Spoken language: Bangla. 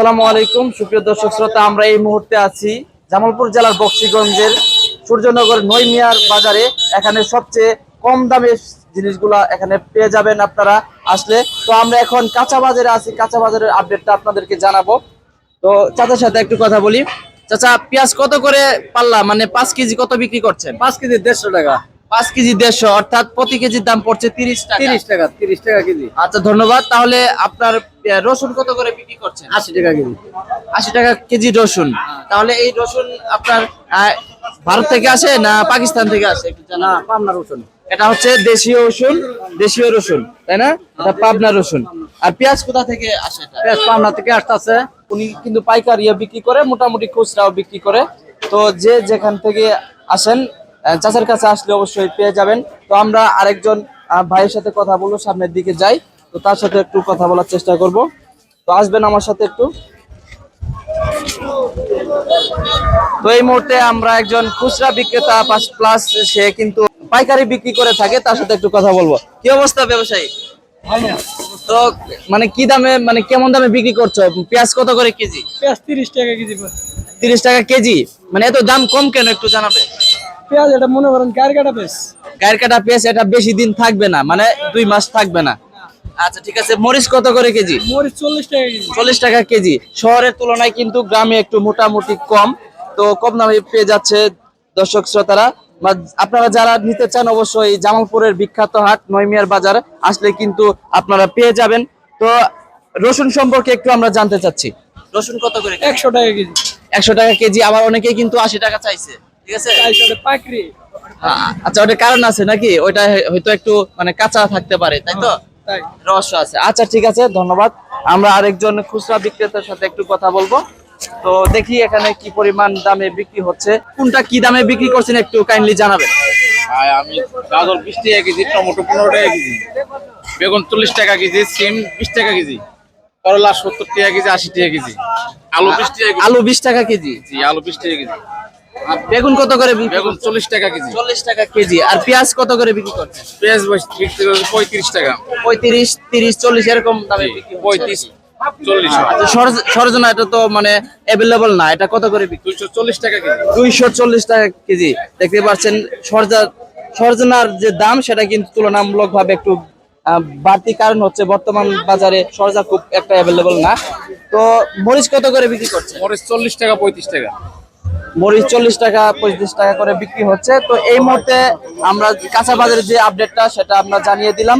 আসসালামু আলাইকুম। সুপ্রিয় দর্শক শ্রোতা, আমরা এই মুহূর্তে আছি জামালপুর জেলার বক্সিগঞ্জের সূর্যনগর নৈমিয়ার বাজারে। এখানে সবচেয়ে কম দামে জিনিসগুলা এখানে পেয়ে যাবেন আপনারা আসলে। তো আমরা এখন কাঁচা বাজারে আছি। কাঁচা বাজারের আপডেটটা আপনাদেরকে জানাব। তো চাচার সাথে একটু কথা বলি। চাচা, পেঁয়াজ কত করে পাল্লা? মানে পাঁচ কেজি কত বিক্রি করছেন? পাঁচ কেজি দেড়শো টাকা। পাঁচ কেজি দেড়শো অর্থাৎ প্রতি কেজির দাম পড়ছে তিরিশ টাকা। তিরিশ টাকা তিরিশ টাকা কেজি। আচ্ছা ধন্যবাদ। তাহলে আপনার রসুন কত করে বিক্রি করছেন? আশি টাকা কেজি। আশি টাকা কেজি রসুন। তাহলে এই রসুন আপনার ভারত থেকে আসে না পাকিস্তান থেকে আসে? না পাবনা রসুন। এটা হচ্ছে দেশীয় রসুন দেশীয় রসুন তাই না? এটা পাবনা রসুন। আর পেঁয়াজ কোথা থেকে আসে পেঁয়াজ পাবনা থেকে আসতেছে। উনি কিন্তু পাইকারি বিক্রি করে মোটামুটি খুচরাও বিক্রি করে। তো যে যেখান থেকে আসেন চাচার কাছে আসলে অবশ্যই পেয়ে যাবেন। তো আমরা আরেকজন ভাইয়ের সাথে কথা বলব সামনের দিকে যাই। তো তার সাথে একটু কথা বলার চেষ্টা করব। তো আসবেন আমার সাথে একটু। তো এই মুহূর্তে আমরা একজন খুচরা বিক্রেতা প্লাস সে কিন্তু পাইকারি বিক্রি করে থাকে তার সাথে একটু কথা বলব। কি অবস্থা ব্যবসায়ী? তো মানে কি দামে মানে কেমন দামে বিক্রি করছ? পেঁয়াজ কত করে কেজি? পেঁয়াজ তিরিশ টাকা কেজি তিরিশ টাকা কেজি? মানে এত দাম কম কেন একটু জানাবে। পেঁয়াজ এটা মনে করেন গাড়ি কাটা পেঁয়াজ। গায়ের কাটা পেঁয়াজ এটা বেশি দিন থাকবে না মানে দুই মাস থাকবে না। আচ্ছা ঠিক আছে মরিচ কত করে কেজি? মরিচ চল্লিশ টাকা কেজি। চল্লিশ টাকা কেজি। শহরের তুলনায় কিন্তু গ্রামে একটু মোটামুটি কম। তো কম দামে পেয়ে যাচ্ছে দর্শক শ্রোতারা। বা আপনারা যারা নিতে চান অবশ্যই জামালপুরের বিখ্যাত হাট নয়মিয়ার বাজার আসলে কিন্তু আপনারা পেয়ে যাবেন। তো রসুন সম্পর্কে একটু আমরা জানতে চাচ্ছি। রসুন কত করে একশো টাকা কেজি। একশো টাকা কেজি আবার অনেকেই কিন্তু আশি টাকা চাইছে। ঠিক আছে? পাকড়ি। আচ্ছা ওটা কারণ আছে নাকি? ওইটা হয়তো একটু মানে কাঁচা থাকতে পারে তাই তো? রহস্য আছে। আচ্ছা ঠিক আছে ধন্যবাদ। আমরা আরেকজন খুচরা বিক্রেতার সাথে একটু কথা বলব। তো দেখি এখানে কি পরিমাণ দামে বিক্রি হচ্ছে। কোনটা কি দামে বিক্রি করছেন একটু কাইন্ডলি জানাবেন। আমি গাজর বিশ টাকা কেজি টমেটো পনেরো টাকা কেজি বেগুন চল্লিশ টাকা কেজি সিম বিশ টাকা কেজি করলা সত্তর টাকা কেজি আশি টাকা কেজি আলু বিশ টাকা আলু বিশ টাকা কেজি? জি, আলু বিশ টাকা কেজি। বেগুন কত করে বিক্রি বেগুন চল্লিশ টাকা কেজি। চল্লিশ টাকা কেজি। আর পেঁয়াজ কত করে বিক্রি করছেন? পেঁয়াজ বিক্রি করে পঁয়ত্রিশ টাকা। পঁয়ত্রিশ তিরিশ চল্লিশ এরকম দামে। পঁয়ত্রিশ আচ্ছা সরজ- সরজনা এটা তো মানে অ্যাভেলেবল না। এটা কত করে দুইশো চল্লিশ টাকা কেজি। দুইশো চল্লিশ টাকা কেজি। দেখতে পাচ্ছেন সরজা সরজনার যে দাম সেটা কিন্তু তুলনামূলক ভাবে একটু বাড়তি কারণ হচ্ছে বর্তমান বাজারে সরজা খুব একটা অ্যাভেলেবল না। তো মরিচ কত করে বিক্রি করছে মরিচ চল্লিশ টাকা পঁয়ত্রিশ টাকা। মরিচ চল্লিশ টাকা, পঁয়ত্রিশ টাকা করে বিক্রি হচ্ছে। তো এই মুহূর্তে আমরা কাঁচা বাজারের যে আপডেটটা সেটা আমরা জানিয়ে দিলাম।